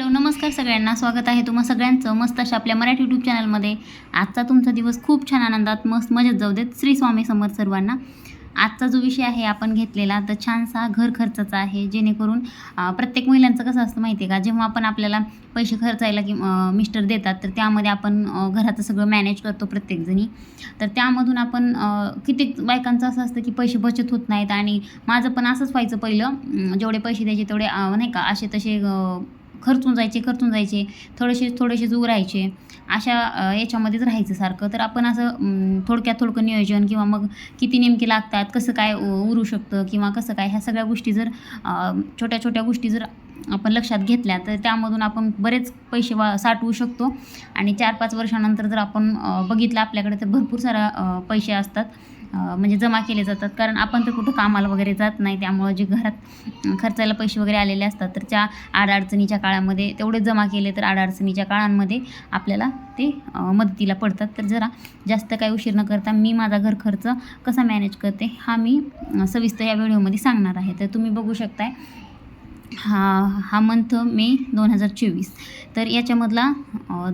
Hello नमस्कार सगळ्यांना. स्वागत आहे तुम्हा सगळ्यांचं मस्त अशा आपल्या मराठी यूट्यूब चॅनलमध्ये आजचा तुमचा दिवस खूप छान आनंदात मस्त मजेत जाऊ देत. श्री स्वामी समर्थ सर्वांना. आजचा जो विषय आहे आपण घेतलेला तर छानसा घर खर्चाचा आहे. जेणेकरून प्रत्येक महिलांचं कसं असतं माहिती आहे का? जेव्हा आपण आपल्याला पैसे खर्चायला की मिस्टर देतात तर त्यामध्ये आपण घराचं सगळं मॅनेज करतो प्रत्येकजणी. तर त्यामधून आपण कित्येक बायकांचं असं असतं की पैसे बचत होत नाहीत आणि माझं पण असंच व्हायचं पहिलं. जेवढे पैसे द्यायचे तेवढे नाही का? असे तसे खर्चून जायचे खर्चून जायचे थोडेसे थोडेसे उरायचे अशा याच्यामध्येच राहायचं सारखं. तर आपण असं थोडक्यात थोडकं नियोजन किंवा मग किती नेमके लागतात कसं काय उ- उरू शकतं किंवा कसं काय ह्या सगळ्या गोष्टी जर छोट्या छोट्या गोष्टी जर आपण लक्षात घेतल्या तर त्यामधून आपण बरेच पैसे वा साठवू शकतो. आणि चार पाच वर्षानंतर जर आपण बघितलं आपल्याकडे तर भरपूर सारा पैसे असतात. म्हणजे जमा केले जातात. कारण आपण तर कुठं कामाला वगैरे जात नाही त्यामुळं जे घरात खर्चायला पैसे वगैरे आलेले असतात तर त्या आडअडचणीच्या काळामध्ये तेवढे जमा केले तर आडअडचणीच्या काळांमध्ये आपल्याला ते मदतीला पडतात. तर जरा जास्त काही उशीर न करता मी माझा घर खर्च कसा मॅनेज करते हा मी सविस्तर या व्हिडिओमध्ये सांगणार आहे. तर तुम्ही बघू शकताय हा हा मंथ मे दोन हजार चोवीस. तर याच्यामधला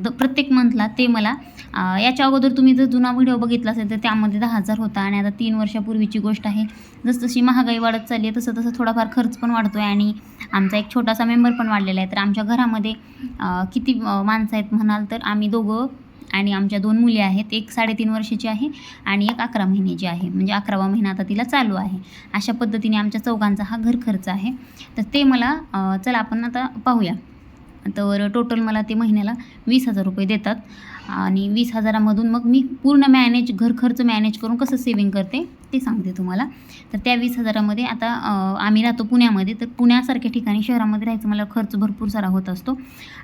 द प्रत्येक मंथला ते मला याच्या अगोदर तुम्ही जर जुना व्हिडिओ बघितला असेल तर त्यामध्ये दहा हजार होता आणि आता तीन वर्षापूर्वीची गोष्ट आहे. जसजशी महागाई वाढत चालली आहे तसं तसं थोडाफार खर्च पण वाढतो आहे आणि आमचा एक छोटासा मेंबर पण वाढलेला आहे. तर आमच्या घरामध्ये किती माणसं आहेत म्हणाल तर आम्ही दोघं आणि आमच्या दोन मुली आहेत एक साडेतीन वर्षाची आहे आणि एक अकरा महिन्याची आहे. म्हणजे अकरावा महिना आता तिला चालू आहे. अशा पद्धतीने आमच्या चौघांचा हा घर खर्च आहे. तर ते मला चला आपण आता पाहूया. तर टोटल मला ते महिन्याला वीस हजार रुपये देतात. आणि वीस हजारामधून मग मी पूर्ण मॅनेज घर खर्च मॅनेज करून कसं सेविंग करते ते सांगते तुम्हाला. तर त्या वीस हजारामध्ये आता आम्ही राहतो पुण्यामध्ये. तर पुण्यासारख्या ठिकाणी शहरामध्ये राहायचं मला खर्च भरपूर सारा होत असतो.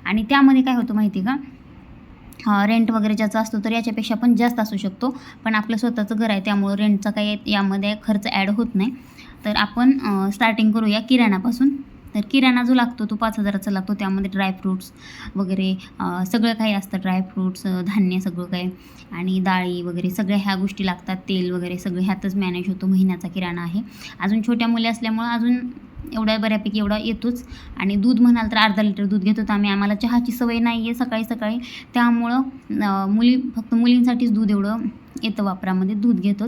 आणि त्यामध्ये काय होतं माहिती आहे का? रेंट वगैरे ज्याचा असतो तर याच्यापेक्षा पण जास्त असू शकतो. पण आपलं स्वतःचं घर आहे त्यामुळं रेंटचा काही यामध्ये खर्च ॲड होत नाही. तर आपण स्टार्टिंग करूया किराणापासून. तर किराणा जो लागतो तो पाच हजाराचा लागतो. त्यामध्ये ड्रायफ्रूट्स वगैरे सगळं काही असतं. ड्रायफ्रूट्स धान्य सगळं काही. आणि डाळी वगैरे सगळ्या ह्या गोष्टी लागतात. तेल वगैरे सगळं ह्यातच मॅनेज होतो. महिन्याचा किराणा आहे. अजून छोट्या मुली असल्यामुळं अजून एवढा बऱ्यापैकी एवढा येतोच. आणि दूध म्हणाल तर अर्धा लिटर दूध घेतो. आम्ही आम्हाला चहाची सवय नाही आहे सकाळी सकाळी. त्यामुळं मुली फक्त मुलींसाठीच दूध एवढं येतं वापरामध्ये. दूध घेतो.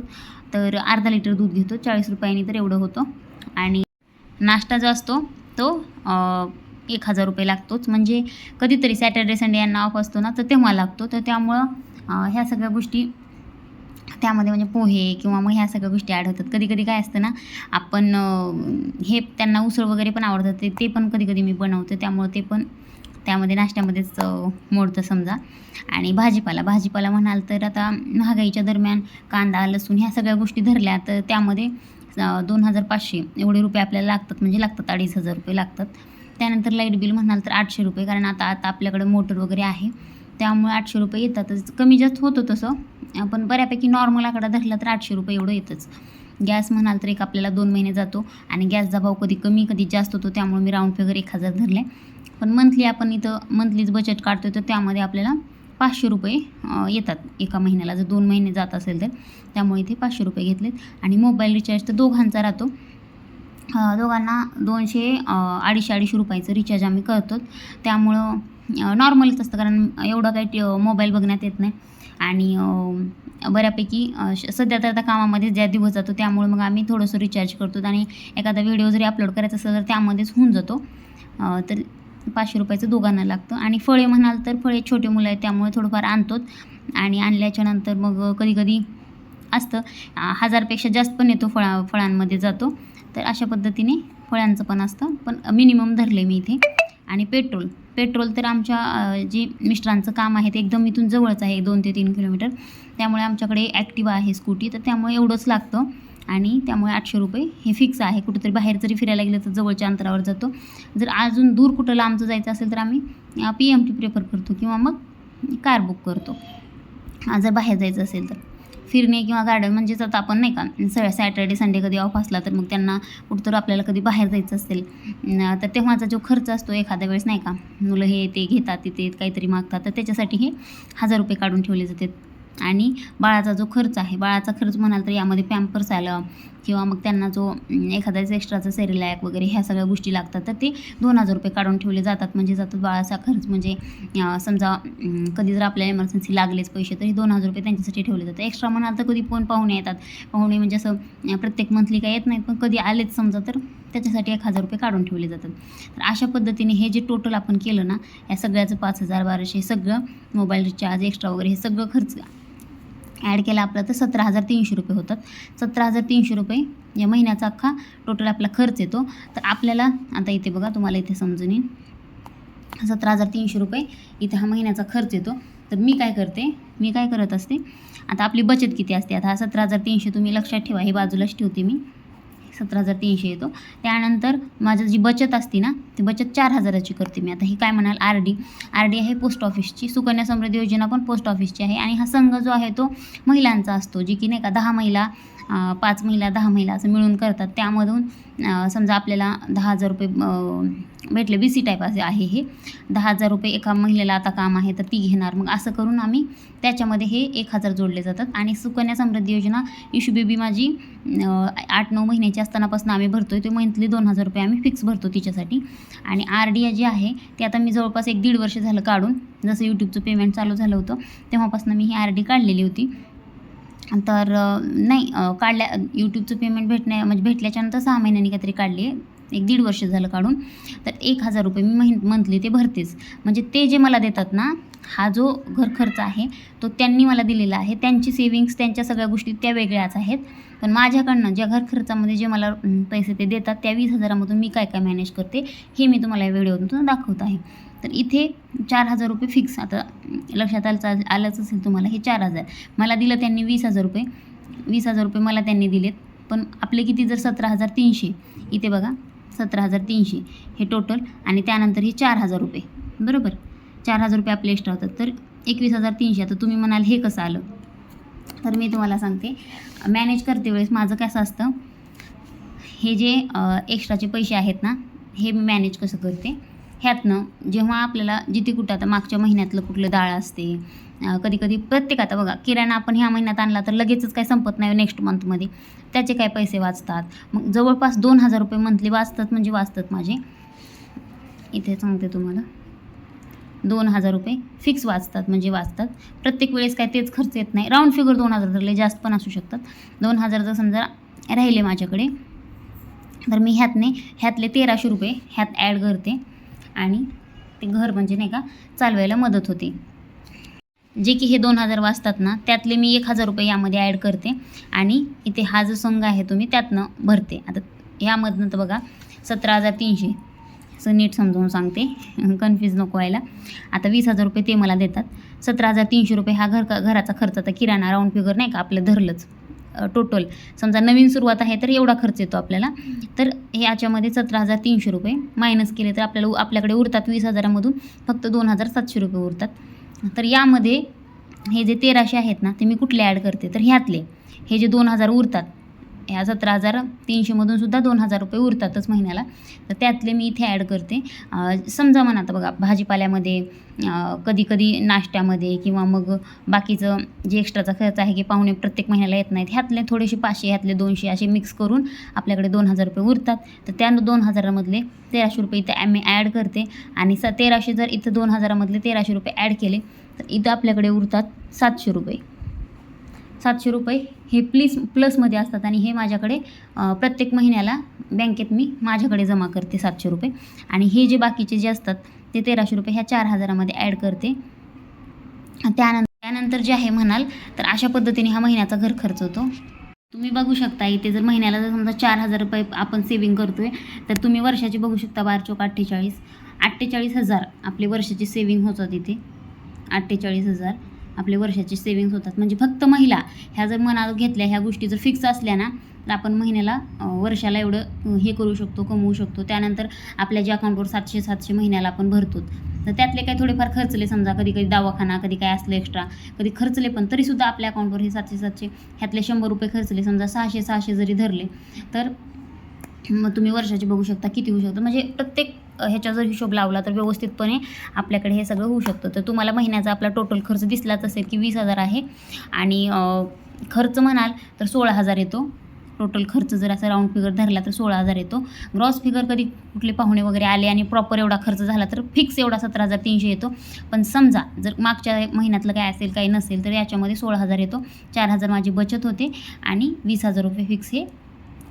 तर अर्धा लिटर दूध घेतो. चाळीस रुपयांनी तर एवढं होतं. आणि नाश्ता जो असतो तो एक हजार रुपये लागतोच. म्हणजे कधीतरी सॅटर्डे संडे यांना ऑफ असतो ना तर तेव्हा लागतो. तर त्यामुळं ह्या सगळ्या गोष्टी त्यामध्ये म्हणजे पोहे किंवा मग ह्या सगळ्या गोष्टी ॲड होतात. कधी कधी काय असतं ना आपण हे त्यांना उसळ वगैरे पण आवडतात ते ते पण कधी कधी मी बनवते. त्यामुळं ते पण त्यामध्ये नाश्त्यामध्येच मोडतं समजा. आणि भाजीपाला भाजीपाला म्हणाल तर आता महागाईच्या दरम्यान कांदा लसूण ह्या सगळ्या गोष्टी धरल्या तर त्यामध्ये दोन हजार पाचशे एवढे रुपये आपल्याला लागतात. म्हणजे लागतात अडीच हजार रुपये लागतात. त्यानंतर लाइट बिल म्हणाल तर आठशे रुपये. कारण आता आता आपल्याकडे मोटर वगैरे आहे. त्यामुळे आठशे रुपये येतातच. कमी जास्त होतं तसं आपण बऱ्यापैकी नॉर्मल आकडा धरला तर आठशे रुपये एवढं येतंच. गॅस म्हणाल तर एक आपल्याला दोन महिने जातो आणि गॅसचा भाव कधी कमी कधी जास्त होतो त्यामुळे मी राऊंड फिगर एक हजार धरले. पण मंथली आपण इथं मंथलीच बजेट काढतो तर त्यामध्ये आपल्याला पाचशे रुपये येतात. एका महिन्याला जर दोन महिने जात असेल तर. त्यामुळे इथे पाचशे रुपये घेतलेत. आणि मोबाईल रिचार्ज तर दोघांचा राहतो. दोघांना दोनशे अडीचशे अडीचशे रुपयाचं रिचार्ज आम्ही करतो त्यामुळं नॉर्मलच असतं कारण एवढं काही मोबाईल बघण्यात येत नाही. आणि बऱ्यापैकी श- सध्या तर आता कामामध्ये ज्या दिवस जातो त्यामुळे मग आम्ही थोडंसं रिचार्ज करतो. आणि एखादा व्हिडिओ जरी अपलोड करायचा असेल तर त्यामध्येच होऊन जातो. तर पाचशे रुपयाचं दोघांना लागतं. आणि फळे म्हणाल तर फळे छोटे मुलं आहेत त्यामुळे थोडंफार आणतोच आणि आणल्याच्या नंतर मग कधीकधी असतं हजारपेक्षा जास्त पण येतो फळा फळांमध्ये जातो. तर अशा पद्धतीने फळांचं पण असतं. पण मिनिमम धरले मी इथे. आणि पेट्रोल पेट्रोल तर आमच्या जी मिस्टरांचं काम आहे ते एकदम इथून जवळच आहे दोन ते तीन किलोमीटर. त्यामुळे आमच्याकडे ॲक्टिवा आहे स्कूटी तर त्यामुळे एवढंच लागतं. आणि त्यामुळे आठशे रुपये हे फिक्स आहे. कुठेतरी बाहेर जरी फिरायला गेलं तर जवळच्या अंतरावर जातो. जर अजून दूर कुठं लांबचं जायचं असेल तर आम्ही पी एम टी प्रेफर करतो किंवा मग कार बुक करतो. जर बाहेर जायचं असेल तर. फिरणे किंवा गार्डन म्हणजेच आता आपण नाही का स सॅटर्डे संडे कधी ऑफ असला तर मग त्यांना कुठंतर आपल्याला कधी बाहेर जायचं असेल. तर तेव्हाचा जो खर्च असतो एखाद्या वेळेस नाही का मुलं हे ते घेतात तिथे काहीतरी मागतात तर त्याच्यासाठी हे हजार रुपये काढून ठेवले जातात. आणि बाळाचा जो खर्च आहे बाळाचा खर्च म्हणाल तर यामध्ये पॅम्पर्स आलं किंवा मग त्यांना जो एखाद्याच एक्स्ट्राचा सेरिलॅक वगैरे ह्या सगळ्या गोष्टी लागतात तर ते दोन हजार रुपये काढून ठेवले जातात. म्हणजे जातात बाळाचा खर्च म्हणजे समजा कधी जर आपल्याला इमर्जन्सी लागलेच पैसे तरी दोन हजार रुपये त्यांच्यासाठी ठेवले जातात. एक्स्ट्रा म्हणाल तर कधी पण पाहुणे येतात. पाहुणे म्हणजे असं प्रत्येक मंथली काय येत नाहीत पण कधी आलेच समजा तर त्याच्यासाठी एक हजार रुपये काढून ठेवले जातात. तर अशा पद्धतीने हे जे टोटल आपण केलं ना या सगळ्याचं पाच हजार बाराशे सगळं मोबाईल रिचार्ज एक्स्ट्रा वगैरे हे सगळं खर्च ॲड केला आपला तर सतरा हजार तीनशे रुपये होतात. सतरा हजार तीनशे रुपये या महिन्याचा अख्खा टोटल आपला खर्च येतो. तर आपल्याला आता इथे बघा तुम्हाला इथे समजून येईल. सतरा हजार तीनशे रुपये इथे हा महिन्याचा खर्च येतो. तर मी काय करते मी काय करत असते आता आपली बचत किती असते? आता हा सतरा हजार तीनशे तुम्ही लक्षात ठेवा हे बाजूलाच ठेवते मी. सतरा हजार तीनशे येतो. त्यानंतर माझं जी बचत असते ना ती बचत चार हजाराची करते मी. आता ही काय म्हणाल आर डी. आर डी आहे पोस्ट ऑफिसची. सुकन्या समृद्धी योजना पण पोस्ट ऑफिसची आहे. आणि हा संघ जो आहे तो महिलांचा असतो जी की नाही का दहा महिला पाच महिला दहा महिला असं मिळून करतात. त्यामधून समजा आपल्याला दहा हजार रुपये भेटले बी सी टाईप असे आहे हे. दहा हजार रुपये एका महिलेला आता काम आहे तर ती घेणार. मग असं करून आम्ही त्याच्यामध्ये हे एक हजार जोडले जातात. आणि सुकन्या समृद्धी योजना इशू बेबी माझी आठ नऊ महिन्याची असतानापासून आम्ही भरतो आहे ते मंथली दोन हजार रुपये आम्ही फिक्स भरतो तिच्यासाठी. आणि आर डी जी आहे ती आता मी जवळपास एक दीड वर्ष झालं काढून जसं यूट्यूबचं पेमेंट चालू झालं होतं तेव्हापासून मी ही आर डी काढलेली होती. तर नाही काढल्या यूट्यूबचं पेमेंट भेटण्या म्हणजे भेटल्याच्यानंतर सहा महिन्यांनी काहीतरी काढली आहे. एक दीड वर्ष झालं काढून तर एक हजार रुपये मी महिन मंथली ते भरतेच. म्हणजे ते जे मला देतात ना हा जो घर खर्च आहे तो त्यांनी मला दिलेला आहे. त्यांची सेविंग्स त्यांच्या सगळ्या गोष्टी त्या वेगळ्याच आहेत. पण माझ्याकडनं ज्या घर खर्चामध्ये जे मला पैसे ते देतात त्या वीस हजारामधून मी काय काय मॅनेज करते हे मी तुम्हाला या व्हिडिओतून दाखवत आहे. तर इथे चार हजार रुपये फिक्स आता लक्षात आलं आलंच असेल तुम्हाला हे चार हजार. मला दिलं त्यांनी वीस हजार रुपये. वीस हजार रुपये मला त्यांनी दिलेत. पण आपले किती? जर सतरा हजार तीनशे. इथे बघा. सतरा हजार तीनशे. हे टोटल आणि त्यानंतर हे चार हजार रुपये. बरोबर? चार हजार रुपये आपले एक्स्ट्रा होतात. तर एकवीस हजार तीनशे. आता तुम्ही म्हणाल हे कसं आलं? तर मी तुम्हाला सांगते. मॅनेज करते वेळेस माझं कसं असतं? हे जे एक्स्ट्राचे पैसे आहेत ना हे मी मॅनेज कसं करते? ह्यातनं जेव्हा आपल्याला जिथे कुठं आता मागच्या महिन्यातलं कुठलं डाळ असते कधी कधी प्रत्येक आता बघा किराणा आपण ह्या महिन्यात आणला तर लगेचच काय संपत नाही नेक्स्ट मंथमध्ये त्याचे काय पैसे वाचतात? मग जवळपास दोन हजार रुपये मंथली वाचतात म्हणजे वाचतात माझे. इथे सांगते तुम्हाला. दोन हजार रुपये फिक्स वाचतात म्हणजे वाचतात. प्रत्येक वेळेस काय तेच खर्च येत नाही. राऊंड फिगर दोन हजार धरले जास्त पण असू शकतात. दोन हजार जर समजा राहिले माझ्याकडे तर मी ह्यातने ह्यातले तेराशे रुपये ह्यात ॲड करते आणि ते घर म्हणजे नाही का चालवायला मदत होते. जे की हे दोन हजार वाचतात ना त्यातले मी एक हजार रुपये यामध्ये ॲड करते. आणि इथे हा जो संघ आहे तो मी त्यातनं भरते. आता ह्यामधनं तर बघा सतरा हजार तीनशे. असं नीट समजावून सांगते. कन्फ्यूज नको व्हायला. आता वीस हजार रुपये ते मला देतात. सतरा हजार तीनशे रुपये हा घर घराचा खर्च आता किराणा राऊंड फिगर नाही का आपलं धरलंच. टोटल समजा नवीन सुरुवात आहे तर एवढा खर्च येतो आपल्याला. तर याच्यामध्ये सतरा हजार तीनशे रुपये मायनस केले तर आपल्याला उ- आपल्याकडे उरतात वीस हजारामधून. फक्त दोन हजार सातशे रुपये उरतात. तर यामध्ये हे जे तेराशे आहेत ना ते मी कुठले ॲड करते? तर ह्यातले. हे जे दोन हजार उरतात ह्या सतरा हजार तीनशेमधून सुद्धा दोन हजार रुपये उरतातच महिन्याला. तर त्यातले मी इथे ॲड करते. समजा म्हणा आता बघा भाजीपाल्यामध्ये कधी कधी नाश्त्यामध्ये किंवा मग बाकीचं जे एक्स्ट्राचा खर्च आहे की पाहुणे प्रत्येक महिन्याला येत नाहीत ह्यातले थोडेसे पाचशे ह्यातले दोनशे असे मिक्स करून आपल्याकडे दोन हजार रुपये उरतात. तर त्या दोन हजारामधले तेराशे रुपये इथं ॲ मी ॲड करते. आणि स तेराशे जर इथं दोन हजारामधले तेराशे रुपये ॲड केले तर इथं आपल्याकडे उरतात सातशे रुपये. सातशे रुपये हे प्लीस प्लसमध्ये असतात आणि हे माझ्याकडे प्रत्येक महिन्याला बँकेत मी माझ्याकडे जमा करते सातशे रुपये. आणि हे जे बाकीचे जे असतात ते तेराशे रुपये ह्या चार हजारामध्ये ॲड करते. त्यानंतर त्यानंतर जे आहे म्हणाल तर अशा पद्धतीने हा महिन्याचा घर खर्च होतो. तुम्ही बघू शकता इथे जर महिन्याला जर समजा चार हजार रुपये आपण सेविंग करतो आहे तर तुम्ही वर्षाची बघू शकता बार चौक अठ्ठेचाळीस. अठ्ठेचाळीस हजार आपले वर्षाची सेविंग होतात इथे. अठ्ठेचाळीस हजार. आपले वर्षाचे सेविंग्स होतात. म्हणजे फक्त महिला ह्या जर मनात घेतल्या ह्या गोष्टी जर फिक्स असल्या ना तर आपण महिन्याला वर्षाला एवढं हे करू शकतो कमवू शकतो. त्यानंतर आपल्या ज्या अकाउंटवर सातशे सातशे महिन्याला आपण भरतो. तर त्यातले काही थोडेफार खर्चले समजा कधी कधी दवाखाना कधी काय असलं एक्स्ट्रा कधी खर्चले पण तरीसुद्धा आपल्या अकाउंटवर हे सातशे सातशे ह्यातले शंभर रुपये खर्चले समजा सहाशे सहाशे जरी धरले तर मग तुम्ही वर्षाचे बघू शकता किती होऊ शकतं. म्हणजे प्रत्येक ह्याच्या जर हिशोब लावला तर व्यवस्थितपणे आपल्याकडे हे सगळं होऊ शकतं. तर तुम्हाला महिन्याचा आपला टोटल खर्च दिसलाच असेल की वीस हजार आहे. आणि खर्च म्हणाल तर सोळा हजार येतो. टोटल खर्च जर असा राऊंड फिगर धरला तर सोळा हजार येतो. ग्रॉस फिगर कधी कुठले पाहुणे वगैरे आले आणि प्रॉपर एवढा खर्च झाला तर फिक्स एवढा सतरा हजार तीनशे येतो. पण समजा जर मागच्या महिन्यातलं काय असेल काही नसेल तर याच्यामध्ये सोळा हजार येतो. चार हजार माझी बचत होते आणि वीस हजार रुपये फिक्स हे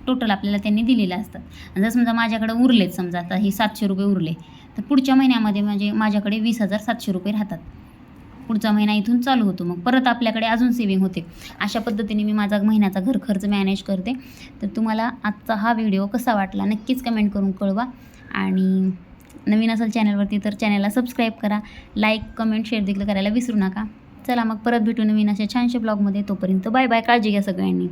टोटल आपल्याला त्यांनी दिलेलं असतात जर समजा माझ्याकडे उरलेत समजा आता हे सातशे रुपये उरले तर पुढच्या महिन्यामध्ये म्हणजे माझ्याकडे वीस हजार सातशे रुपये राहतात. पुढचा महिना इथून चालू होतो. मग परत आपल्याकडे अजून सेविंग होते. अशा पद्धतीने मी माझा महिन्याचा घर खर्च मॅनेज करते. तर तुम्हाला आजचा हा व्हिडिओ कसा वाटला नक्कीच कमेंट करून कळवा. आणि नवीन असेल चॅनलवरती तर चॅनलला सबस्क्राईब करा. लाईक कमेंट शेअर देखील करायला विसरू नका. चला मग परत भेटू नवीन अशा छानशा ब्लॉगमध्ये तोपर्यंत बाय बाय काळजी घ्या सगळ्यांनी.